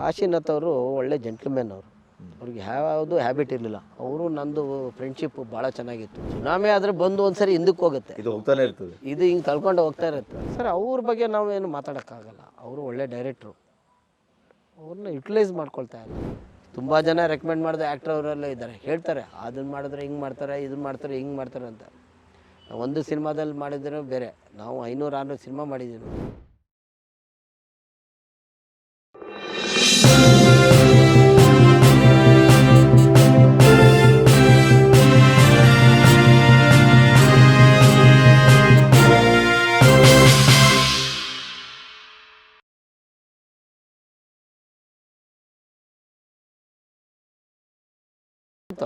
ಕಾಶಿನಾಥ್ ಅವರು ಒಳ್ಳೆ ಜೆಂಟ್ಲ್ಮ್ಯಾನ್ ಅವರು. ಅವ್ರಿಗೆ ಯಾವುದು ಹ್ಯಾಬಿಟ್ ಇರಲಿಲ್ಲ. ಅವರು ನಂದು ಫ್ರೆಂಡ್ಶಿಪ್ ಭಾಳ ಚೆನ್ನಾಗಿತ್ತು. ಸುನಾಮಿ ಆದರೆ ಬಂದು ಒಂದ್ಸರಿ ಹಿಂದಕ್ಕೆ ಹೋಗುತ್ತೆ. ಇದು ಹೋಗ್ತಾನೆ ಇರ್ತದೆ. ಇದು ಹಿಂಗೆ ತಳ್ಕೊಂಡು ಹೋಗ್ತಾ ಇರುತ್ತೆ. ಸರ್ ಅವ್ರ ಬಗ್ಗೆ ನಾವೇನು ಮಾತಾಡೋಕ್ಕಾಗಲ್ಲ. ಅವರು ಒಳ್ಳೆ ಡೈರೆಕ್ಟ್ರು ಅವ್ರನ್ನ ಯುಟಿಲೈಸ್ ಮಾಡ್ಕೊಳ್ತಾ ಇಲ್ಲ ತುಂಬ ಜನ ರೆಕಮೆಂಡ್ ಮಾಡಿದ ಆ್ಯಕ್ಟರ್ ಅವರೆಲ್ಲ ಇದ್ದಾರೆ. ಹೇಳ್ತಾರೆ ಅದನ್ನ ಮಾಡಿದ್ರೆ ಹಿಂಗೆ ಮಾಡ್ತಾರೆ ಇದನ್ನ ಮಾಡ್ತಾರೆ ಹಿಂಗೆ ಮಾಡ್ತಾರೆ ಅಂತ. ಒಂದು ಸಿನಿಮಾದಲ್ಲಿ ಮಾಡಿದ್ರೆ ಬೇರೆ. ನಾವು ಐನೂರು ಆರುನೂರು ಸಿನಿಮಾ ಮಾಡಿದ್ದೀವಿ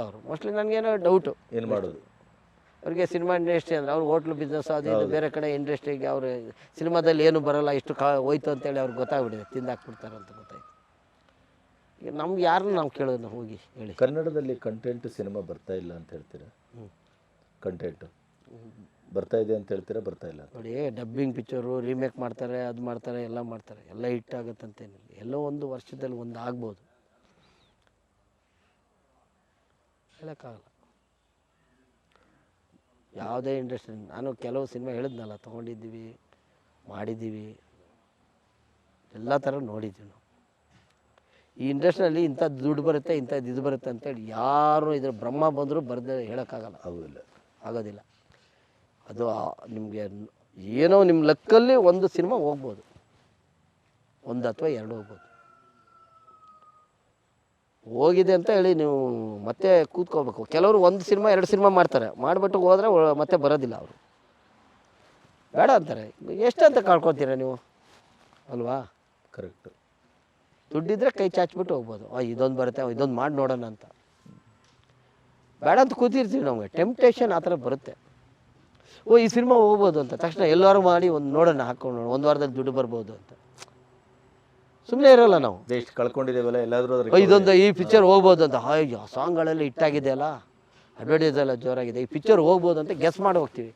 ಅವರು. ಮೋಸ್ಟ್ಲಿ ನನಗೇನೋ ಡೌಟು ಏನು ಮಾಡೋದು? ಅವರಿಗೆ ಸಿನಿಮಾ ಇಂಡಸ್ಟ್ರಿ ಅಂದರೆ ಅವ್ರು ಹೋಟ್ಲು ಬಿಸ್ನೆಸ್ ಅದು ಇದು ಬೇರೆ ಕಡೆ ಇಂಡಸ್ಟ್ರಿಗೆ ಅವರು ಸಿನಿಮಾದಲ್ಲಿ ಏನು ಬರೋಲ್ಲ ಇಷ್ಟು ಕಾ ಹೋಯ್ತು ಅಂತೇಳಿ ಅವ್ರಿಗೆ ಗೊತ್ತಾಗ್ಬಿಟ್ಟಿದೆ. ತಿಂದಾಕ್ಬಿಡ್ತಾರೆ ಅಂತ ಗೊತ್ತಾಯ್ತು. ಈಗ ನಮ್ಗೆ ಯಾರನ್ನ ನಾವು ಕೇಳೋದು ಹೋಗಿ ಹೇಳಿ. ಕನ್ನಡದಲ್ಲಿ ಕಂಟೆಂಟ್ ಸಿನಿಮಾ ಬರ್ತಾ ಇಲ್ಲ ಅಂತ ಹೇಳ್ತೀರಾ? ಕಂಟೆಂಟು ಬರ್ತಾ ಇದೆ ಅಂತ ಹೇಳ್ತೀರಾ ಬರ್ತಾ ಇಲ್ಲ ನೋಡಿ ಡಬ್ಬಿಂಗ್ ಪಿಕ್ಚರು ರೀಮೇಕ್ ಮಾಡ್ತಾರೆ ಅದು ಮಾಡ್ತಾರೆ ಎಲ್ಲ ಮಾಡ್ತಾರೆ. ಎಲ್ಲ ಹಿಟ್ ಆಗುತ್ತಂತೇನಿಲ್ಲ. ಎಲ್ಲೋ ಒಂದು ವರ್ಷದಲ್ಲಿ ಒಂದು ಆಗ್ಬೋದು. ಹೇಳೋಕ್ಕಾಗಲ್ಲ. ಯಾವುದೇ ಇಂಡಸ್ಟ್ರಿ ನಾನು ಕೆಲವು ಸಿನಿಮಾ ಹೇಳಿದ್ನಲ್ಲ ತೊಗೊಂಡಿದ್ದೀವಿ ಮಾಡಿದ್ದೀವಿ ಎಲ್ಲ ಥರ ನೋಡಿದ್ದೀವಿ ನಾವು. ಈ ಇಂಡಸ್ಟ್ರಿಯಲ್ಲಿ ಇಂಥ ದುಡ್ಡು ಬರುತ್ತೆ ಇಂಥದ್ದು ಇದು ಬರುತ್ತೆ ಅಂತೇಳಿ ಯಾರು ಇದ್ರ ಬ್ರಹ್ಮ ಬಂದರೂ ಬರ್ದೇ ಹೇಳೋಕ್ಕಾಗಲ್ಲ. ಆಗೋದಿಲ್ಲ ಆಗೋದಿಲ್ಲ. ಅದು ನಿಮಗೆ ಏನೋ ನಿಮ್ಮ ಲೆಕ್ಕಲ್ಲಿ ಒಂದು ಸಿನಿಮಾ ಹೋಗ್ಬೋದು. ಒಂದು ಅಥವಾ ಎರಡು ಹೋಗ್ಬೋದು. ಹೋಗಿದೆ ಅಂತ ಹೇಳಿ ನೀವು ಮತ್ತೆ ಕೂತ್ಕೋಬೇಕು. ಕೆಲವರು ಒಂದು ಸಿನಿಮಾ ಎರಡು ಸಿನಿಮಾ ಮಾಡ್ತಾರೆ. ಮಾಡಿಬಿಟ್ಟು ಹೋದರೆ ಮತ್ತೆ ಬರೋದಿಲ್ಲ ಅವರು. ಬೇಡ ಅಂತಾರೆ. ಎಷ್ಟು ಅಂತ ಕಳ್ಕೊತೀರಾ ನೀವು? ಅಲ್ವಾ? ಕರೆಕ್ಟ್ ದುಡ್ಡಿದ್ರೆ ಕೈ ಚಾಚ್ಬಿಟ್ಟು ಹೋಗ್ಬೋದು. ಇದೊಂದು ಬರುತ್ತೆ ಇದೊಂದು ಮಾಡಿ ನೋಡೋಣ ಅಂತ. ಬೇಡ ಅಂತ ಕೂತಿರ್ತೀವಿ ನಮಗೆ. ಟೆಂಪ್ಟೇಷನ್ ಆ ಥರ ಬರುತ್ತೆ. ಓ ಈ ಸಿನಿಮಾ ಹೋಗ್ಬೋದು ಅಂತ. ತಕ್ಷಣ ಎಲ್ಲರೂ ಮಾಡಿ ಒಂದು ನೋಡೋಣ ಹಾಕೊಂಡು ಒಂದು ವಾರದಲ್ಲಿ ದುಡ್ಡು ಬರ್ಬೋದು ಅಂತ. ಸುಮ್ಮನೆ ಇರೋಲ್ಲ ನಾವು. ಎಷ್ಟು ಕಳ್ಕೊಂಡಿದ್ದೇವಲ್ಲ ಎಲ್ಲಾದರೂ ಇದೊಂದು ಈ ಪಿಕ್ಚರ್ ಹೋಗ್ಬೋದು ಅಂತ ಅಯ್ಯೋ ಸಾಂಗ್ಗಳೆಲ್ಲ ಹಿಟ್ಟಾಗಿದೆ ಅಲ್ಲ? ಅಡ್ವರ್ಟೈಸ್ ಎಲ್ಲ ಜೋರಾಗಿದೆ. ಈ ಪಿಕ್ಚರ್ ಹೋಗ್ಬೋದು ಅಂತ ಗೆಸ್ ಮಾಡಿ ಹೋಗ್ತೀವಿ.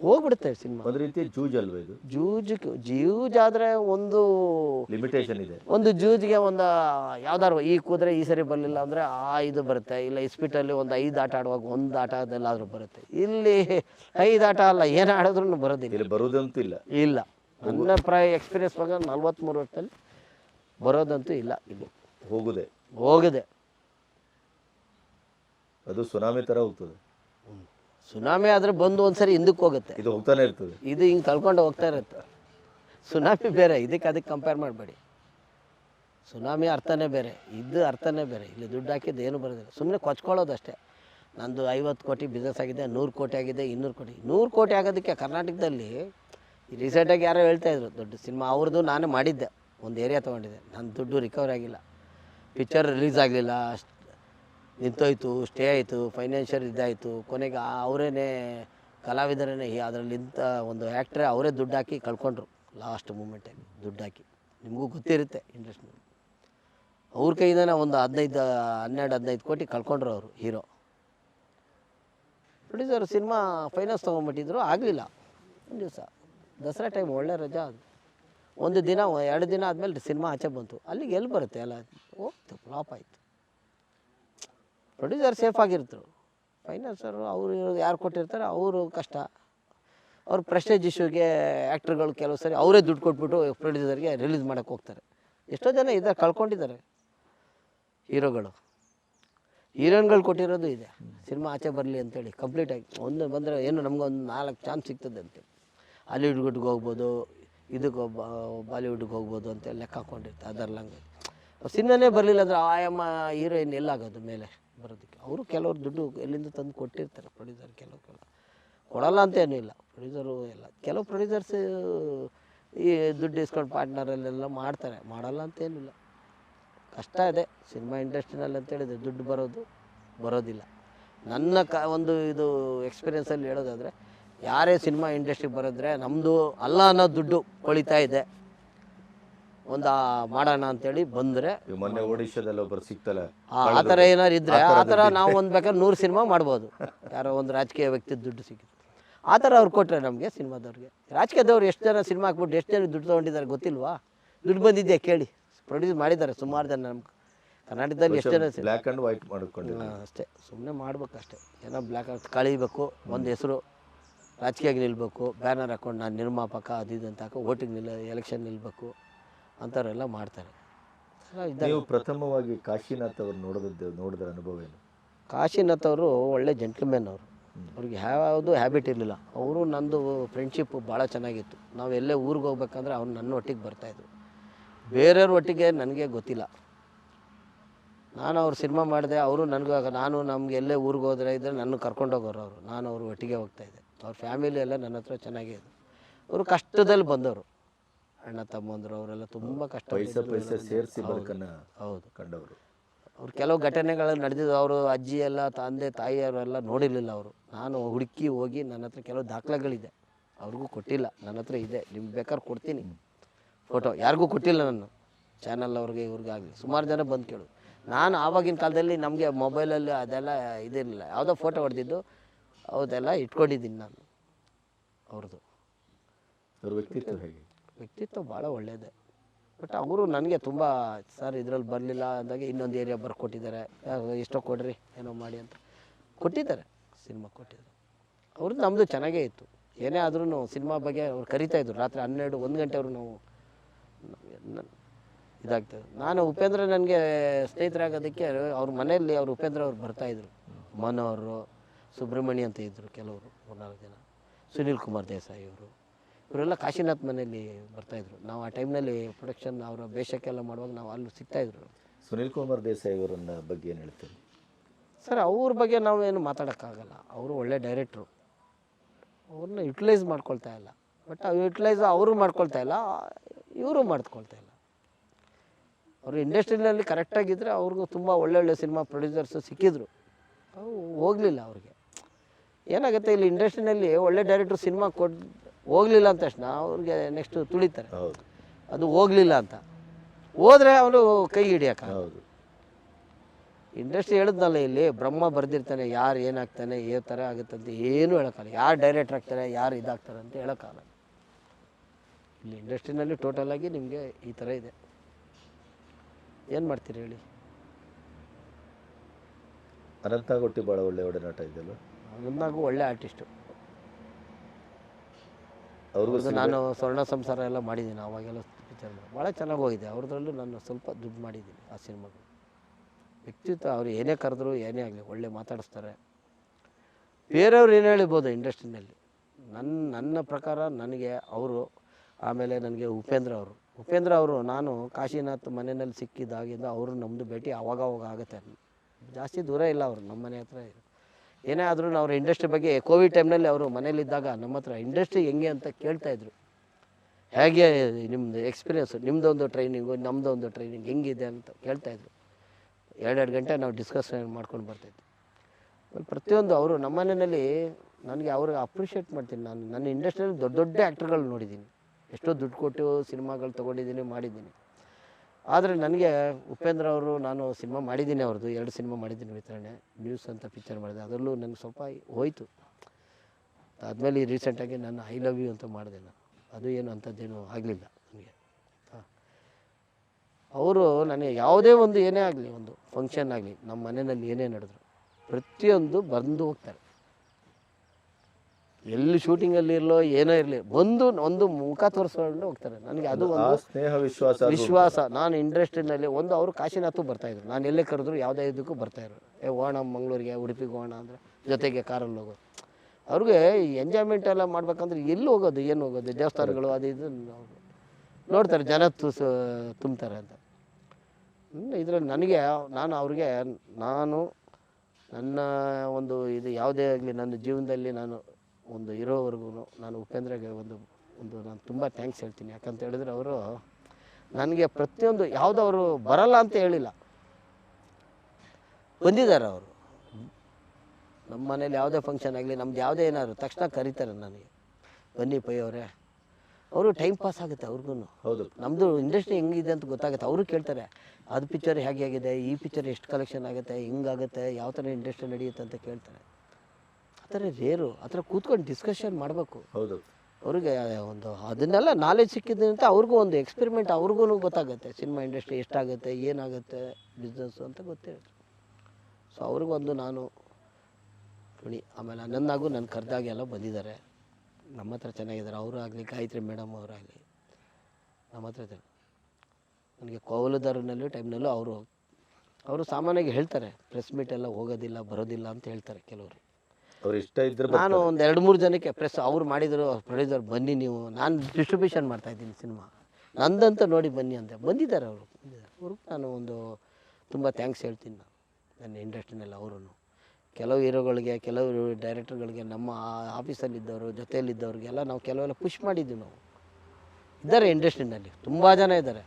ಹೋಗ್ಬಿಡುತ್ತೆ ಸಿನಿಮಾ. ಒಂದು ರೀತಿ ಜೂಜ್ ಅಲ್ವಾ ಇದು? ಜೂಜ್ ಆದರೆ ಒಂದು ಲಿಮಿಟೇಷನ್ ಇದೆ. ಒಂದು ಜೂಜ್ಗೆ ಒಂದು ಯಾವ್ದಾರು ಈ ಕೂದ್ರೆ ಈ ಸರಿ ಬರಲಿಲ್ಲ ಅಂದರೆ ಆ ಇದು ಬರುತ್ತೆ. ಇಲ್ಲ ಇಸ್ಪಿಟಲ್ಲಿ ಒಂದು ಐದು ಆಟ ಆಡುವಾಗ ಒಂದು ಆಟ ಅದೆಲ್ಲಾದರೂ ಬರುತ್ತೆ. ಇಲ್ಲಿ ಐದು ಆಟ ಅಲ್ಲ ಏನು ಆಡಿದ್ರು ಬರೋದಿಲ್ಲ. ಇಲ್ಲಿ ಬರುವುದಂತೂ ಇಲ್ಲ ಇಲ್ಲ. ನನ್ನ ಪ್ರಾಯ ಎಕ್ಸ್ಪೀರಿಯನ್ಸ್ ಪ್ರಕಾರ ನಲ್ವತ್ತ್ಮೂರು ವರ್ಷದಲ್ಲಿ ಬರೋದಂತೂ ಇಲ್ಲ ಇಲ್ಲಿ. ಹೋಗುದೆ. ಹೋಗಿದೆ. ಅದು ಸುನಾಮಿ ತರ ಹೋಗ್ತದೆ. ಸುನಾಮಿ ಆದರೆ ಬಂದು ಒಂದ್ಸರಿ ಹಿಂದಕ್ಕೆ ಹೋಗುತ್ತೆ. ಇದು ಹೋಗ್ತಾನೆ ಇರ್ತದೆ. ಇದು ಹಿಂಗೆ ತಳ್ಕೊಂಡು ಹೋಗ್ತಾ ಇರುತ್ತೆ. ಸುನಾಮಿ ಬೇರೆ ಇದಕ್ಕೆ ಅದಕ್ಕೆ ಕಂಪೇರ್ ಮಾಡಬೇಡಿ. ಸುನಾಮಿ ಅರ್ಥನೇ ಬೇರೆ ಇದು ಅರ್ಥನೇ ಬೇರೆ. ಇಲ್ಲಿ ದುಡ್ಡು ಹಾಕಿದ್ದು ಏನು ಬರೋದಿಲ್ಲ. ಸುಮ್ಮನೆ ಕೊಚ್ಕೊಳ್ಳೋದು ಅಷ್ಟೇ. ನಂದು ಐವತ್ತು ಕೋಟಿ ಬಿಸ್ನೆಸ್ ಆಗಿದೆ ನೂರು ಕೋಟಿ ಆಗಿದೆ ಇನ್ನೂರು ಕೋಟಿ. ನೂರು ಕೋಟಿ ಆಗೋದಕ್ಕೆ ಕರ್ನಾಟಕದಲ್ಲಿ ರೀಸೆಂಟಾಗಿ ಯಾರೋ ಹೇಳ್ತಾ ಇದ್ರು, ದೊಡ್ಡ ಸಿನಿಮಾ ಅವ್ರದ್ದು ನಾನು ಮಾಡಿದ್ದೆ, ಒಂದು ಏರಿಯಾ ತೊಗೊಂಡಿದ್ದೆ ನನ್ನ ದುಡ್ಡು ರಿಕವರ್ ಆಗಿಲ್ಲ ಪಿಕ್ಚರ್ ರಿಲೀಸ್ ಆಗಲಿಲ್ಲ ನಿಂತೋಯ್ತು ಸ್ಟೇ ಆಯಿತು ಫೈನಾನ್ಷಿಯಲ್ ಇದಾಯಿತು, ಕೊನೆಗೆ ಅವರೇನೆ ಕಲಾವಿದರೇ ಅದರಲ್ಲಿ ಇಂಥ ಒಂದು ಆ್ಯಕ್ಟ್ರೆ ಅವರೇ ದುಡ್ಡು ಹಾಕಿ ಕಳ್ಕೊಂಡ್ರು ಲಾಸ್ಟ್ ಮೂಮೆಂಟಲ್ಲಿ ದುಡ್ಡು ಹಾಕಿ. ನಿಮಗೂ ಗೊತ್ತಿರುತ್ತೆ ಇಂಡಸ್ಟ್ರಿ ಅವ್ರ ಕೈಯಿಂದನೇ ಒಂದು ಹದಿನೈದು, ಹನ್ನೆರಡು, ಹದಿನೈದು ಕೋಟಿ ಕಳ್ಕೊಂಡ್ರು ಅವರು ಹೀರೋ ಪ್ರೊಡ್ಯೂಸರ್ ಸಿನಿಮಾ ಫೈನಾನ್ಸ್ ತೊಗೊಂಬಿಟ್ಟಿದ್ರು ಆಗಲಿಲ್ಲ, ಒಂದು ದಿವಸ. ದಸರಾ ಟೈಮ್ ಒಳ್ಳೆ ರಜಾ ಅದು. ಒಂದು ದಿನ, ಎರಡು ದಿನ ಆದಮೇಲೆ ಸಿನಿಮಾ ಆಚೆ ಬಂತು. ಅಲ್ಲಿಗೆ ಎಲ್ಲಿ ಬರುತ್ತೆ ಎಲ್ಲ? ಹೋಗ್ತು ಫ್ಲಾಪ್ ಆಯಿತು. ಪ್ರೊಡ್ಯೂಸರ್ ಸೇಫ್ ಆಗಿರ್ತರು. ಫೈನಾನ್ಸರು ಅವರು ಯಾರು ಕೊಟ್ಟಿರ್ತಾರೆ ಅವರು ಕಷ್ಟ. ಅವ್ರ ಪ್ರೆಸ್ಟೇಜ್ ಇಶ್ಯೂಗೆ ಆ್ಯಕ್ಟ್ರುಗಳು ಕೆಲವು ಸರಿ ಅವರೇ ದುಡ್ಡು ಕೊಟ್ಬಿಟ್ಟು ಪ್ರೊಡ್ಯೂಸರ್ಗೆ ರಿಲೀಸ್ ಮಾಡೋಕ್ಕೆ ಹೋಗ್ತಾರೆ. ಎಷ್ಟೋ ಜನ ಇದ್ದಾರೆ, ಕಳ್ಕೊಂಡಿದ್ದಾರೆ. ಹೀರೋಗಳು. ಹೀರೋಯಿನ್ಗಳು ಕೊಟ್ಟಿರೋದು ಇದೆ. ಸಿನಿಮಾ ಆಚೆ ಬರಲಿ ಅಂತೇಳಿ ಕಂಪ್ಲೀಟಾಗಿ ಒಂದು ಬಂದರೆ ಏನು ನಮಗೊಂದು ನಾಲ್ಕು ಚಾನ್ಸ್ ಸಿಗ್ತದೆ ಅಂತೇಳಿ ಹಾಲಿವುಡ್ಗೆ ಹೋಗ್ಬೋದು, ಇದಕ್ಕೆ ಬಾಲಿವುಡ್ಗೆ ಹೋಗ್ಬೋದು ಅಂತ ಲೆಕ್ಕ ಹಾಕೊಂಡಿರ್ತಾರೆ ಅದರ್ಲಂಗೆ ಸಿನಿಮಾನೇ ಬರಲಿಲ್ಲ ಅಂದ್ರೆ ಆಯಮ್ಮ, ಹೀರೋಯಿನ್ ಎಲ್ಲಾಗೋದು ಮೇಲೆ ಬರೋದಕ್ಕೆ. ಅವರು ಕೆಲವರು ದುಡ್ಡು ಎಲ್ಲಿಂದ ತಂದು ಕೊಟ್ಟಿರ್ತಾರೆ, ಪ್ರೊಡ್ಯೂಸರ್ ಕೆಲವು ಕೆಲವು ಕೊಡಲ್ಲ ಅಂತ ಏನೂ ಇಲ್ಲ. ಪ್ರೊಡ್ಯೂಸರು ಎಲ್ಲ, ಕೆಲವು ಪ್ರೊಡ್ಯೂಸರ್ಸ್ ಈ ದುಡ್ಡು ಇಸ್ಕೊಂಡು ಪಾರ್ಟ್ನರಲ್ಲೆಲ್ಲ ಮಾಡ್ತಾರೆ. ಮಾಡಲ್ಲ ಅಂತೇನಿಲ್ಲ ಕಷ್ಟ ಇದೆ. ಸಿನಿಮಾ ಇಂಡಸ್ಟ್ರಿನಲ್ಲಿ ಅಂತೇಳಿದ್ರೆ ದುಡ್ಡು ಬರೋದು, ಬರೋದಿಲ್ಲ. ನನ್ನ ಕ, ಒಂದು ಇದು ಎಕ್ಸ್ಪೀರಿಯೆನ್ಸಲ್ಲಿ ಹೇಳೋದಾದರೆ ಯಾರೇ ಸಿನಿಮಾ ಇಂಡಸ್ಟ್ರಿಗೆ ಬರೆದ್ರೆ ನಮ್ಮದು ಅಲ್ಲ ಅನ್ನೋ ದುಡ್ಡು ಕೊಳಿತಾ ಇದೆ. ಒಂದು ಮಾಡೋಣ ಅಂತೇಳಿ ಬಂದರೆ ಮೊನ್ನೆ ಒಡಿಶಾದಲ್ಲಿ ಒಬ್ಬರು ಸಿಗ್ತಲ್ಲ ಆ ಥರ ಏನಾರು ಇದ್ದರೆ ಆ ಥರ ನಾವು ಒಂದು ಬೇಕಾದ್ರೆ ನೂರು ಸಿನಿಮಾ ಮಾಡ್ಬೋದು. ಯಾರೋ ಒಂದು ರಾಜಕೀಯ ವ್ಯಕ್ತಿ ದುಡ್ಡು ಸಿಕ್ಕಿತ್ತು. ಆ ಥರ ಅವ್ರು ಕೊಟ್ಟರೆ ನಮಗೆ ಸಿನಿಮಾದವ್ರಿಗೆ. ರಾಜಕೀಯದವ್ರು ಎಷ್ಟು ಜನ ಸಿನಿಮಾ ಹಾಕ್ಬಿಟ್ಟು ಎಷ್ಟು ಜನ ದುಡ್ಡು ತೊಗೊಂಡಿದ್ದಾರೆ ಗೊತ್ತಿಲ್ವಾ? ದುಡ್ಡು ಬಂದಿದ್ದೆ ಕೇಳಿ. ಪ್ರೊಡ್ಯೂಸ್ ಮಾಡಿದ್ದಾರೆ ಸುಮಾರು ಜನ ನಮ್ಗೆ. ಕರ್ನಾಟಕದಲ್ಲಿ ಎಷ್ಟು ಜನ ಬ್ಲ್ಯಾಕ್ ಆ್ಯಂಡ್ ವೈಟ್ ಮಾಡ್ಕೊಂಡು ಅಷ್ಟೇ. ಸುಮ್ಮನೆ ಮಾಡ್ಬೇಕು ಅಷ್ಟೇ ಏನೋ ಬ್ಲ್ಯಾಕ್ ಕಳೀಬೇಕು. ಒಂದು ಹೆಸರು. ರಾಜಕೀಯಕ್ಕೆ ನಿಲ್ಲಬೇಕು ಬ್ಯಾನರ್ ಹಾಕೊಂಡು ನಾನು ನಿರ್ಮಾಪಕ ಅದು ಇದು ಅಂತ ಹಾಕೋ ಓಟಿಗೆ ನಿಲ್ಲ ಎಲೆಕ್ಷನ್ ನಿಲ್ಲಬೇಕು ಅಂಥವರೆಲ್ಲ ಮಾಡ್ತಾರೆ. ನೀವು ಪ್ರಥಮವಾಗಿ ಕಾಶಿನಾಥ್ ಅವರು ನೋಡಿದ್ದು ನೋಡಿದ ಅನುಭವ ಏನು? ಕಾಶಿನಾಥ್ ಅವರು ಒಳ್ಳೆ ಜೆಂಟ್ಲ್ಮ್ಯಾನ್ ಅವರು. ಅವ್ರಿಗೆ ಯಾವುದು ಹ್ಯಾಬಿಟ್ ಇರಲಿಲ್ಲ. ಅವರು ನಂದು ಫ್ರೆಂಡ್ಶಿಪ್ ಭಾಳ ಚೆನ್ನಾಗಿತ್ತು. ನಾವು ಎಲ್ಲೇ ಊರಿಗೆ ಹೋಗ್ಬೇಕಂದ್ರೆ ಅವ್ರು ನನ್ನ ಒಟ್ಟಿಗೆ ಬರ್ತಾಯಿದ್ರು ಬೇರೆಯವ್ರ ಒಟ್ಟಿಗೆ ನನಗೆ ಗೊತ್ತಿಲ್ಲ. ನಾನು ಅವ್ರು ಸಿನಿಮಾ ಮಾಡಿದೆ ಅವರು ನನಗೂ ನಾನು ನಮ್ಗೆ ಎಲ್ಲೇ ಊರಿಗೆ ಹೋದ್ರೆ ಇದ್ದರೆ ನನ್ನ ಕರ್ಕೊಂಡೋಗೋರು ಅವರು. ನಾನು ಅವ್ರ ಒಟ್ಟಿಗೆ ಹೋಗ್ತಾಯಿದ್ದೆ ಅವ್ರ ಫ್ಯಾಮಿಲಿ ಎಲ್ಲ ನನ್ನ ಹತ್ರ ಚೆನ್ನಾಗೇ ಇದೆ. ಅವರು ಕಷ್ಟದಲ್ಲಿ ಬಂದವರು. ಅಣ್ಣ ತಮ್ಮಂದರು ಅವರೆಲ್ಲ ತುಂಬ ಕಷ್ಟ ಸೇರಿಸಿ ಹೌದು. ಕಂಡವರು. ಅವ್ರು ಕೆಲವು ಘಟನೆಗಳು ನಡೆದಿದ್ದು ಅವರು ಅಜ್ಜಿ ಎಲ್ಲ ತಂದೆ ತಾಯಿಯವರೆಲ್ಲ ನೋಡಿರಲಿಲ್ಲ ಅವರು. ನಾನು ಹುಡುಕಿ ಹೋಗಿ ನನ್ನ ಹತ್ರ ಕೆಲವು ದಾಖಲೆಗಳಿದೆ. ಅವ್ರಿಗೂ ಕೊಟ್ಟಿಲ್ಲ. ನನ್ನ ಹತ್ರ ಇದೆ. ನಿಮ್ಗೆ ಬೇಕಾದ್ರೆ ಕೊಡ್ತೀನಿ. ಫೋಟೋ. ಯಾರಿಗೂ ಕೊಟ್ಟಿಲ್ಲ ನಾನು ಚಾನಲ್ ಅವ್ರಿಗೆ ಇವ್ರಿಗಾಗಲಿ. ಸುಮಾರು ಜನ ಬಂದು ಕೇಳು ನಾನು ಆವಾಗಿನ ಕಾಲದಲ್ಲಿ ನಮಗೆ ಮೊಬೈಲಲ್ಲಿ ಅದೆಲ್ಲ ಇದಿರಲಿಲ್ಲ. ಯಾವುದೋ ಫೋಟೋ ಹೊಡೆದಿದ್ದು ಅದೆಲ್ಲ ಇಟ್ಕೊಂಡಿದ್ದೀನಿ ನಾನು. ಅವ್ರದ್ದು. ಅವ್ರ ವ್ಯಕ್ತಿತ್ವ ಹೇಗೆ? ವ್ಯಕ್ತಿತ್ವ ಭಾಳ ಒಳ್ಳೆಯದೇ ಬಟ್ ಅವರು ನನಗೆ ತುಂಬ ಸರ್ ಇದರಲ್ಲಿ ಬರಲಿಲ್ಲ ಅಂದಾಗ ಇನ್ನೊಂದು ಏರಿಯಾ ಬರ್ಕೊಟ್ಟಿದ್ದಾರೆ ಎಷ್ಟೋ ಕೊಡ್ರಿ ಏನೋ ಮಾಡಿ ಅಂತ. ಕೊಟ್ಟಿದ್ದಾರೆ ಸಿನಿಮಾ ಕೊಟ್ಟಿದ್ದಾರೆ. ಅವ್ರದ್ದು ನಮ್ಮದು ಚೆನ್ನಾಗೇ ಇತ್ತು. ಏನೇ ಆದ್ರೂ ಸಿನಿಮಾ ಬಗ್ಗೆ ಅವ್ರು ಕರಿತಾಯಿದ್ರು ರಾತ್ರಿ ಹನ್ನೆರಡು ಒಂದು ಗಂಟೆವ್ರು ನಾವು ಇದಾಗ್ತಾ ಇದಾಗ್ತದೆ. ನಾನು ಉಪೇಂದ್ರ ನನಗೆ ಸ್ನೇಹಿತರಾಗೋದಕ್ಕೆ ಅವ್ರ ಮನೆಯಲ್ಲಿ ಅವ್ರು ಉಪೇಂದ್ರ ಅವ್ರು ಬರ್ತಾಯಿದ್ರು ಮನೋವರು ಸುಬ್ರಹ್ಮಣ್ಯ ಅಂತ ಇದ್ದರು ಕೆಲವರು ಮೂರ್ನಾಲ್ಕು ಜನ. ಸುನೀಲ್ ಕುಮಾರ್ ದೇಸಾಯಿ ಅವರು ಇವರೆಲ್ಲ ಕಾಶಿನಾಥ್ ಮನೆಯಲ್ಲಿ ಬರ್ತಾಯಿದ್ರು ನಾವು ಆ ಟೈಮ್ನಲ್ಲಿ ಪ್ರೊಡಕ್ಷನ್ ಅವರ ಬೇಷಕ್ಕೆಲ್ಲ ಮಾಡುವಾಗ ನಾವು ಅಲ್ಲಿ ಸಿಗ್ತಾಯಿದ್ರು ಸುನಿಲ್ ಕುಮಾರ್ ದೇಸಾಯಿ ಅವರನ್ನ ಬಗ್ಗೆ ಏನು ಹೇಳ್ತೀರಿ? ಸರ್ ಅವ್ರ ಬಗ್ಗೆ ನಾವೇನು ಮಾತಾಡೋಕ್ಕಾಗಲ್ಲ. ಅವರು ಒಳ್ಳೆ ಡೈರೆಕ್ಟ್ರು ಅವ್ರನ್ನ ಯುಟಿಲೈಸ್ ಮಾಡ್ಕೊಳ್ತಾ ಇಲ್ಲ. ಬಟ್ ಯುಟಿಲೈಸ್ ಅವರು ಮಾಡ್ಕೊಳ್ತಾ ಇಲ್ಲ. ಇವರು ಮಾಡ್ಕೊಳ್ತಾ ಇಲ್ಲ. ಅವರು ಇಂಡಸ್ಟ್ರಿನಲ್ಲಿ ಕರೆಕ್ಟಾಗಿದ್ದರೆ ಅವ್ರಿಗೂ ತುಂಬ ಒಳ್ಳೊಳ್ಳೆ ಸಿನಿಮಾ ಪ್ರೊಡ್ಯೂಸರ್ಸು ಸಿಕ್ಕಿದ್ರು. ಅವು ಹೋಗಲಿಲ್ಲ ಅವ್ರಿಗೆ. ಏನಾಗುತ್ತೆ ಇಲ್ಲಿ ಇಂಡಸ್ಟ್ರಿನಲ್ಲಿ ಒಳ್ಳೆ ಡೈರೆಕ್ಟ್ರು ಸಿನಿಮಾ ಕೊಡ್ ಹೋಗಲಿಲ್ಲ ಅಂದ ತಕ್ಷಣ ಅವ್ರಿಗೆ ನೆಕ್ಸ್ಟ್ ತುಳಿತಾರೆ. ಹೌದು. ಅದು ಹೋಗಲಿಲ್ಲ ಅಂತ. ಹೋದರೆ ಅವನು ಕೈ ಹಿಡಿಯೋಕ್ಕ ಹೌದು. ಇಂಡಸ್ಟ್ರಿ ಹೇಳಿದ್ನಲ್ಲ ಇಲ್ಲಿ ಬ್ರಹ್ಮ ಬರ್ದಿರ್ತಾನೆ ಯಾರು ಏನಾಗ್ತಾನೆ ಯಾವ ಥರ ಆಗುತ್ತೆ ಅಂತ ಏನೂ ಹೇಳೋಕ್ಕಲ್ಲ ಯಾರು ಡೈರೆಕ್ಟರ್ ಆಗ್ತಾರೆ ಯಾರು ಇದಾಗ್ತಾರೆ ಅಂತ ಹೇಳೋಕ್ಕಾಗಲ್ಲ. ಇಲ್ಲಿ ಇಂಡಸ್ಟ್ರಿನಲ್ಲಿ ಟೋಟಲ್ ಆಗಿ ನಿಮಗೆ ಈ ಥರ ಇದೆ. ಏನು ಮಾಡ್ತೀರಿ ಹೇಳಿ? ಅನಂತಗೊಟ್ಟಿ ಭಾಳ ಒಳ್ಳೆ ಒಡನಾಟ ಇದೆಯಲ್ಲ ನನ್ನಾಗೂ ಒಳ್ಳೆ ಆರ್ಟಿಸ್ಟು ಅವ್ರಿಗೂ ನಾನು ಸ್ವರ್ಣ ಸಂಸಾರ ಎಲ್ಲ ಮಾಡಿದ್ದೀನಿ ಅವಾಗೆಲ್ಲ ಪಿಕ್ಚರ್ ಭಾಳ ಚೆನ್ನಾಗಿ ಹೋಗಿದೆ. ಅವ್ರದ್ರಲ್ಲೂ ನಾನು ಸ್ವಲ್ಪ ದುಡ್ಡು ಮಾಡಿದ್ದೀನಿ ಆ ಸಿನಿಮಾಗಳು ವ್ಯಕ್ತಿತ್ವ ಅವ್ರು ಏನೇ ಕರೆದ್ರು ಏನೇ ಆಗಲಿ ಒಳ್ಳೆ ಮಾತಾಡಿಸ್ತಾರೆ. ಬೇರೆಯವ್ರು ಏನು ಹೇಳ್ಬೋದು ಇಂಡಸ್ಟ್ರಿನಲ್ಲಿ? ನನ್ನ ನನ್ನ ಪ್ರಕಾರ ನನಗೆ ಅವರು ಆಮೇಲೆ ನನಗೆ ಉಪೇಂದ್ರ ಅವರು. ಉಪೇಂದ್ರ ಅವರು ನಾನು ಕಾಶಿನಾಥ್ ಮನೆಯಲ್ಲಿ ಸಿಕ್ಕಿದ್ದಾಗಿಂದ ಅವರು ನಮ್ಮದು ಭೇಟಿ ಅವಾಗ ಅವಾಗ ಆಗುತ್ತೆ. ಜಾಸ್ತಿ ದೂರ ಇಲ್ಲ ಅವರು ನಮ್ಮ ಮನೆ ಹತ್ರ. ಏನೇ ಆದರೂ ಅವ್ರ ಇಂಡಸ್ಟ್ರಿ ಬಗ್ಗೆ ಕೋವಿಡ್ ಟೈಮ್ನಲ್ಲಿ ಅವರು ಮನೇಲಿದ್ದಾಗ ನಮ್ಮ ಹತ್ರ ಇಂಡಸ್ಟ್ರಿ ಹೆಂಗೆ ಅಂತ ಕೇಳ್ತಾಯಿದ್ರು ಹೇಗೆ ನಿಮ್ಮದು ಎಕ್ಸ್ಪೀರಿಯನ್ಸು ನಿಮ್ಮದೊಂದು ಟ್ರೈನಿಂಗು ನಮ್ಮದೊಂದು ಟ್ರೈನಿಂಗ್ ಹೆಂಗಿದೆ ಅಂತ ಕೇಳ್ತಾಯಿದ್ರು ಎರಡೆರಡು ಗಂಟೆ ನಾವು ಡಿಸ್ಕಷನ್ ಮಾಡ್ಕೊಂಡು ಬರ್ತಾಯಿದ್ವಿ ಪ್ರತಿಯೊಂದು ಅವರು ನಮ್ಮ ಮನೆಯಲ್ಲಿ ನನಗೆ ಅವ್ರಿಗೆ ಅಪ್ರಿಷಿಯೇಟ್ ಮಾಡ್ತೀನಿ. ನಾನು, ನನ್ನ ಇಂಡಸ್ಟ್ರಿಯಲ್ಲಿ ದೊಡ್ಡ ದೊಡ್ಡ ಆ್ಯಕ್ಟ್ರ್ಗಳು ನೋಡಿದ್ದೀನಿ. ಎಷ್ಟೋ ದುಡ್ಡು ಕೊಟ್ಟು ಸಿನಿಮಾಗಳು ತೊಗೊಂಡಿದ್ದೀನಿ, ಮಾಡಿದ್ದೀನಿ. ಆದರೆ ನನಗೆ ಉಪೇಂದ್ರ ಅವರು, ನಾನು ಸಿನಿಮಾ ಮಾಡಿದ್ದೀನಿ ಅವ್ರದ್ದು, ಎರಡು ಸಿನಿಮಾ ಮಾಡಿದ್ದೀನಿ ವಿತರಣೆ ನ್ಯೂಸ್ ಅಂತ ಪಿಕ್ಚರ್ ಮಾಡಿದೆ. ಅದರಲ್ಲೂ ನನಗೆ ಸ್ವಲ್ಪ ಹೋಯಿತು. ಆದಮೇಲೆ ರೀಸೆಂಟಾಗಿ ನಾನು ಐ ಲವ್ ಯು ಅಂತ ಮಾಡಿದೆ ನಾನು. ಅದು ಏನು ಅಂಥದ್ದೇನು ಆಗಲಿಲ್ಲ ನನಗೆ. ಅವರು ನನಗೆ ಯಾವುದೇ ಒಂದು ಏನೇ ಆಗಲಿ, ಒಂದು ಫಂಕ್ಷನ್ ಆಗಲಿ, ನಮ್ಮ ಮನೆಯಲ್ಲಿ ಏನೇ ನಡೆದ್ರು, ಪ್ರತಿಯೊಂದು ಬಂದು ಹೋಗ್ತಾರೆ. ಎಲ್ಲಿ ಶೂಟಿಂಗಲ್ಲಿ ಇರಲೋ ಏನೋ ಇರಲಿ. ಒಂದು ಒಂದು ಮುಖ ತೋರಿಸ್ಕೊಂಡು ಹೋಗ್ತಾರೆ. ನನಗೆ ಅದು ಒಂದು ಸ್ನೇಹ ವಿಶ್ವಾಸ ವಿಶ್ವಾಸ. ನಾನು ಇಂಡಸ್ಟ್ರಿನಲ್ಲಿ ಒಂದು ಅವರು ಕಾಶಿನಾಥು ಬರ್ತಾಯಿದ್ರು ನಾನು ಎಲ್ಲೇ ಕರೆದ್ರು ಯಾವುದೇ ಇದಕ್ಕೂ ಬರ್ತಾಯಿದ್ರು ಏ ಓಣ ಮಂಗಳೂರಿಗೆ ಉಡುಪಿಗೆ ಹೋಗೋಣ ಅಂದರೆ ಜೊತೆಗೆ ಕಾರಲ್ಲಿ ಹೋಗೋದು. ಅವ್ರಿಗೆ ಎಂಜಾಯ್ಮೆಂಟ್ ಎಲ್ಲ ಮಾಡ್ಬೇಕಂದ್ರೆ ಎಲ್ಲಿ ಹೋಗೋದು ಏನು ಹೋಗೋದು ದೇವಸ್ಥಾನಗಳು ಅದು ಇದು ನೋಡ್ತಾರೆ ಜನ ತುಸ ತುಂಬ್ತಾರೆ ಅಂತ. ಇದರಲ್ಲಿ ನನಗೆ ನಾನು ಅವ್ರಿಗೆ ನಾನು ನನ್ನ ಒಂದು ಇದು ಯಾವುದೇ ಆಗಲಿ ನನ್ನ ಜೀವನದಲ್ಲಿ ನಾನು ಒಂದು ಇರೋವರೆಗೂ ನಾನು ಉಪೇಂದ್ರಗೆ ಒಂದು ಒಂದು ನಾನು ತುಂಬ ಥ್ಯಾಂಕ್ಸ್ ಹೇಳ್ತೀನಿ. ಯಾಕಂತ ಹೇಳಿದ್ರೆ ಅವರು ನನಗೆ ಪ್ರತಿಯೊಂದು ಯಾವುದೋ ಅವರು ಬರಲ್ಲ ಅಂತ ಹೇಳಿಲ್ಲ. ಬಂದಿದ್ದಾರೆ ಅವರು. ನಮ್ಮ ಮನೇಲಿ ಯಾವುದೇ ಫಂಕ್ಷನ್ ಆಗಲಿ ನಮ್ದು ಯಾವುದೇ ಏನಾದ್ರು ತಕ್ಷಣ ಕರೀತಾರೆ ನನಗೆ. ಬನ್ನಿ ಪೈ ಅವರೇ. ಅವರು ಟೈಮ್ ಪಾಸ್ ಆಗುತ್ತೆ ಅವ್ರಿಗೂ ಹೌದು. ನಮ್ಮದು ಇಂಡಸ್ಟ್ರಿ ಹೆಂಗಿದೆ ಅಂತ ಗೊತ್ತಾಗುತ್ತೆ. ಅವರು ಕೇಳ್ತಾರೆ ಅದು ಪಿಕ್ಚರ್ ಹೇಗೆ ಆಗಿದೆ? ಈ ಪಿಕ್ಚರ್ ಎಷ್ಟು ಕಲೆಕ್ಷನ್ ಆಗುತ್ತೆ? ಹಿಂಗಾಗುತ್ತೆ? ಯಾವ ಥರ ಇಂಡಸ್ಟ್ರಿ ನಡೆಯುತ್ತೆ ಅಂತ ಕೇಳ್ತಾರೆ. ಥರ ರೇರು ಆ ಥರ ಕೂತ್ಕೊಂಡು ಡಿಸ್ಕಷನ್ ಮಾಡಬೇಕು. ಹೌದು. ಅವ್ರಿಗೆ ಒಂದು ಅದನ್ನೆಲ್ಲ ನಾಲೆಜ್ ಸಿಕ್ಕಿದ್ದಂತ ಅವ್ರಿಗೂ ಒಂದು ಎಕ್ಸ್ಪೆರಿಮೆಂಟ್ ಅವ್ರಿಗೂ ಗೊತ್ತಾಗುತ್ತೆ. ಸಿನಿಮಾ ಇಂಡಸ್ಟ್ರಿ ಎಷ್ಟಾಗುತ್ತೆ ಏನಾಗುತ್ತೆ ಬಿಸ್ನೆಸ್ಸು ಅಂತ ಗೊತ್ತಿರುತ್ತೆ. ಸೊ ಅವ್ರಿಗೊಂದು ನಾನು ನೋಡಿ ಆಮೇಲೆ ನನ್ನಾಗೂ ನನ್ನ ಕರೆದಾಗೆಲ್ಲ ಬಂದಿದ್ದಾರೆ. ನಮ್ಮ ಹತ್ರ ಚೆನ್ನಾಗಿದ್ದಾರೆ. ಅವರು ಆಗಲಿ ಗಾಯತ್ರಿ ಮೇಡಮ್ ಅವರಾಗಲಿ ನಮ್ಮ ಹತ್ರ ಇದ್ದಾರೆ. ನನಗೆ ಕೋವಲದಾರನಲ್ಲಿ ಟೈಮ್ನಲ್ಲೂ ಅವರು ಅವರು ಸಾಮಾನ್ಯವಾಗಿ ಹೇಳ್ತಾರೆ ಪ್ರೆಸ್ ಮೀಟ್ ಎಲ್ಲ ಹೋಗೋದಿಲ್ಲ ಬರೋದಿಲ್ಲ ಅಂತ ಹೇಳ್ತಾರೆ ಕೆಲವರು. ಅವ್ರು ಇಷ್ಟ ಇದ್ರೆ ನಾನು ಒಂದು ಎರಡು ಮೂರು ಜನಕ್ಕೆ ಪ್ರೆಸ್ ಅವ್ರು ಮಾಡಿದರು ಪ್ರೊಡ್ಯೂಸರ್ ಬನ್ನಿ ನೀವು. ನಾನು ಡಿಸ್ಟ್ರಿಬ್ಯೂಷನ್ ಮಾಡ್ತಾ ಇದ್ದೀನಿ ಸಿನಿಮಾ ನಂದಂತ ನೋಡಿ ಬನ್ನಿ ಅಂತ. ಬಂದಿದ್ದಾರೆ ಅವರು. ಬಂದಿದ್ದಾರೆ. ಅವ್ರಿಗೆ ನಾನು ಒಂದು ತುಂಬ ಥ್ಯಾಂಕ್ಸ್ ಹೇಳ್ತೀನಿ ನಾನು ನನ್ನ ಇಂಡಸ್ಟ್ರಿನಲ್ಲಿ ಅವರು ಕೆಲವು ಹೀರೋಗಳಿಗೆ ಕೆಲವು ಡೈರೆಕ್ಟರ್ಗಳಿಗೆ ನಮ್ಮ ಆಫೀಸಲ್ಲಿದ್ದವರು ಜೊತೆಯಲ್ಲಿದ್ದವ್ರಿಗೆಲ್ಲ ನಾವು ಕೆಲವೆಲ್ಲ ಪುಷ್ ಮಾಡಿದ್ದೀವಿ ನಾವು. ಇದ್ದಾರೆ ಇಂಡಸ್ಟ್ರಿನಲ್ಲಿ ತುಂಬ ಜನ ಇದ್ದಾರೆ.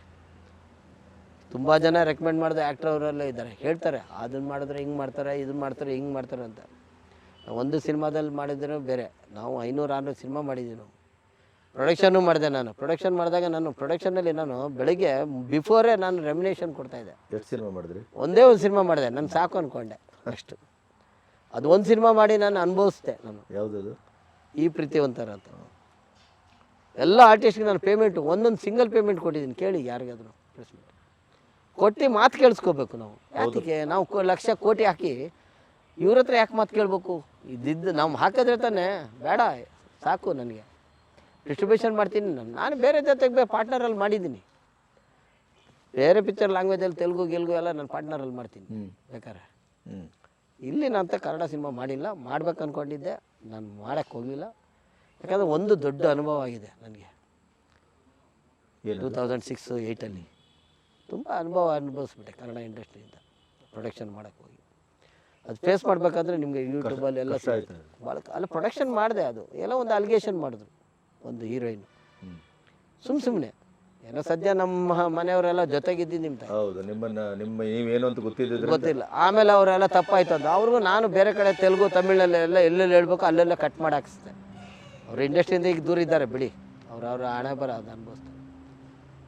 ತುಂಬ ಜನ ರೆಕಮೆಂಡ್ ಮಾಡಿದ ಆ್ಯಕ್ಟ್ರವರೆಲ್ಲ ಇದ್ದಾರೆ. ಹೇಳ್ತಾರೆ ಅದನ್ನು ಮಾಡಿದ್ರೆ ಹಿಂಗೆ ಮಾಡ್ತಾರೆ ಇದನ್ನು ಮಾಡ್ತಾರೆ ಹಿಂಗೆ ಮಾಡ್ತಾರೆ ಅಂತ. ಒಂದು ಸಿನಿಮಾದಲ್ಲಿ ಮಾಡಿದ್ರೆ ಬೇರೆ. ನಾವು ಐನೂರು ಆರುನೂರು ಸಿನಿಮಾ ಮಾಡಿದ್ದೀವಿ ನಾವು. ಪ್ರೊಡಕ್ಷನ್ನು ಮಾಡಿದೆ ನಾನು. ಪ್ರೊಡಕ್ಷನ್ ಮಾಡಿದಾಗ ನಾನು ಪ್ರೊಡಕ್ಷನಲ್ಲಿ ನಾನು ಬೆಳಿಗ್ಗೆ ಬಿಫೋರೇ ನಾನು ರೆಮಿನೇಷನ್ ಕೊಡ್ತಾಯಿದ್ದೆ ಎಷ್ಟು ಸಿನಿಮಾ ಮಾಡಿದ್ರಿ? ಒಂದೇ ಒಂದು ಸಿನಿಮಾ ಮಾಡಿದೆ. ನಾನು ಸಾಕು ಅಂದ್ಕೊಂಡೆ ಅಷ್ಟು. ಅದು ಒಂದು ಸಿನಿಮಾ ಮಾಡಿ ನಾನು ಅನುಭವಿಸ್ದೆ ನಾನು. ಯಾವುದದು? ಈ ಪ್ರೀತಿವಂತರ ಅಂತ. ಎಲ್ಲ ಆರ್ಟಿಸ್ಟ್ಗೆ ನಾನು ಪೇಮೆಂಟು ಒಂದೊಂದು ಸಿಂಗಲ್ ಪೇಮೆಂಟ್ ಕೊಟ್ಟಿದ್ದೀನಿ. ಕೇಳಿ ಯಾರಿಗಾದ್ರು ಪ್ರೆಸ್ಮೆಂಟ್ ಕೊಟ್ಟು ಮಾತು ಕೇಳಿಸ್ಕೋಬೇಕು ನಾವು. ಯಾಕೆ ನಾವು ಲಕ್ಷ ಕೋಟಿ ಹಾಕಿ ಇವ್ರ ಹತ್ರ ಯಾಕೆ ಮಾತು ಕೇಳಬೇಕು? ಇದ್ದಿದ್ದು ನಾವು ಹಾಕಿದ್ರೆ ತಾನೇ. ಬೇಡ ಸಾಕು ನನಗೆ. ಡಿಸ್ಟ್ರಿಬ್ಯೂಷನ್ ಮಾಡ್ತೀನಿ. ನಾನು ನಾನು ಬೇರೆ ಜೊತೆಗೆ ಬೇ ಪಾರ್ಟ್ನರಲ್ಲಿ ಮಾಡಿದ್ದೀನಿ. ಬೇರೆ ಪಿಕ್ಚರ್ ಲ್ಯಾಂಗ್ವೇಜಲ್ಲಿ ತೆಲುಗು ಗೆಲುಗು ಎಲ್ಲ ನಾನು ಪಾರ್ಟ್ನರಲ್ಲಿ ಮಾಡ್ತೀನಿ. ಬೇಕಾದ್ರೆ. ಇಲ್ಲಿ ನಾನು ಅಂತ ಕನ್ನಡ ಸಿನಿಮಾ ಮಾಡಿಲ್ಲ. ಮಾಡ್ಬೇಕು ಅಂದ್ಕೊಂಡಿದ್ದೆ ನಾನು ಮಾಡೋಕ್ಕೆ ಹೋಗಲಿಲ್ಲ. ಯಾಕಂದರೆ ಒಂದು ದೊಡ್ಡ ಅನುಭವ ಆಗಿದೆ ನನಗೆ. ಟೂ ತೌಸಂಡ್ ಸಿಕ್ಸ್ ಏಯ್ಟಲ್ಲಿ. ತುಂಬ ಅನುಭವ ಅನುಭವಿಸ್ಬಿಟ್ಟೆ ಕನ್ನಡ ಇಂಡಸ್ಟ್ರಿಯಿಂದ. ಪ್ರೊಡಕ್ಷನ್ ಮಾಡೋಕ್ಕೆ ಹೋಗಿ. ಅದು ಫೇಸ್ ಮಾಡಬೇಕಾದ್ರೆ ನಿಮಗೆ ಯೂಟ್ಯೂಬಲ್ಲಿ ಎಲ್ಲ ಭಾಳ ಅಲ್ಲಿ ಪ್ರೊಡಕ್ಷನ್ ಮಾಡಿದೆ ಅದು. ಎಲ್ಲ ಒಂದು ಅಲಿಗೇಷನ್ ಮಾಡಿದ್ರು ಒಂದು ಹೀರೋಯಿನ್ ಸುಮ್ ಸುಮ್ಮ ಸುಮ್ಮನೆ ಏನೋ ಸದ್ಯ ನಮ್ಮ ಮನೆಯವರೆಲ್ಲ ಜೊತೆಗಿದ್ದು ನಿಮ್ಮ ಹೌದು ನಿಮ್ಮನ್ನ ನಿಮ್ಮ ನೀವೇನು ಅಂತ ಗೊತ್ತಿದ್ದಿದ್ರೆ ಗೊತ್ತಿಲ್ಲ. ಆಮೇಲೆ ಅವರೆಲ್ಲ ತಪ್ಪಾಯ್ತು ಅಂತ ಅವ್ರಿಗೂ ನಾನು ಬೇರೆ ಕಡೆ ತೆಲುಗು ತಮಿಳಲ್ಲೆಲ್ಲ ಎಲ್ಲೆಲ್ಲಿ ಹೇಳ್ಬೇಕು ಅಲ್ಲೆಲ್ಲ ಕಟ್ ಮಾಡಿ ಹಾಕಿಸ್ತೆ ಅವ್ರ ಇಂಡಸ್ಟ್ರಿಯಿಂದ ಈಗ ದೂರ ಇದ್ದಾರೆ ಬಿಡಿ. ಅವ್ರು ಅವ್ರ ಹಣೆ ಬರ ಅದು ಅನುಭವಿಸ್ತಾರೆ.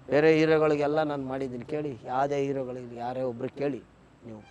ಬೇರೆ ಹೀರೋಗಳಿಗೆಲ್ಲ ನಾನು ಮಾಡಿದ್ದೀನಿ. ಕೇಳಿ ಯಾವುದೇ ಹೀರೋಗಳಿಗೆ ಯಾರೇ ಒಬ್ರು ಕೇಳಿ ನೀವು.